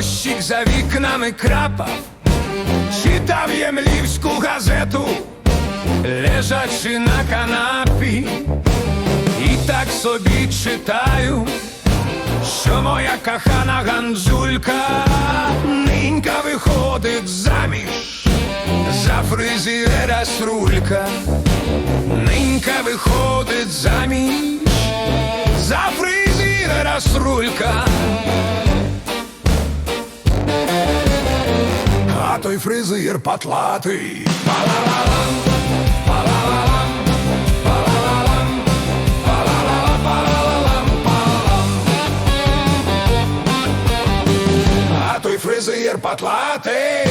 Дощик за вікнами крапав, читав ємлівську газету, лежачи на канапі, і так собі читаю, що моя кахана ганзулька нинька виходить заміж за фризера срулька, нинька виходить заміж за фризера срулька. Той фризер потлатий. А той фризер патлатий.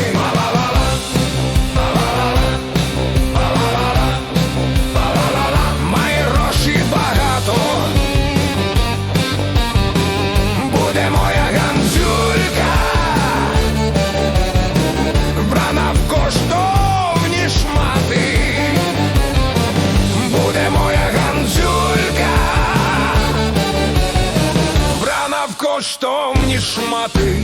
Коштовні шмати.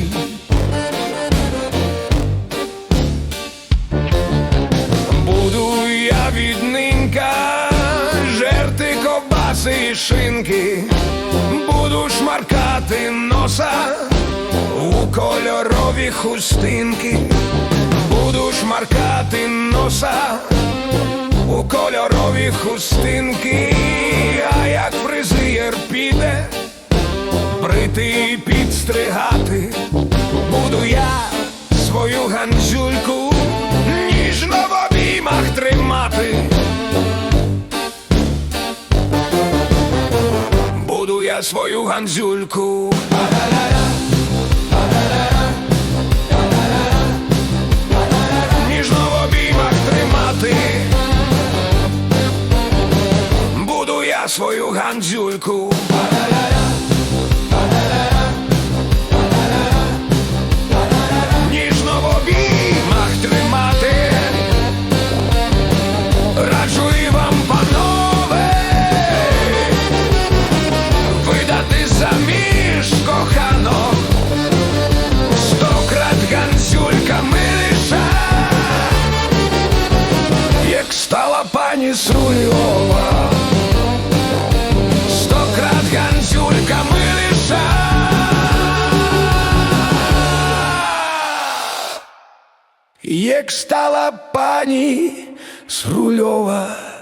Буду я відненька жерти ковбаси і шинки, буду шмаркати носа у кольорові хустинки, буду шмаркати носа у кольорові хустинки, брити і підстригати, буду я свою ганзюльку ніжно в обіймах тримати. Буду я свою ганзюльку. Ніжно обіймах тримати. Буду я свою ганзюльку. Як стала пані Срульова.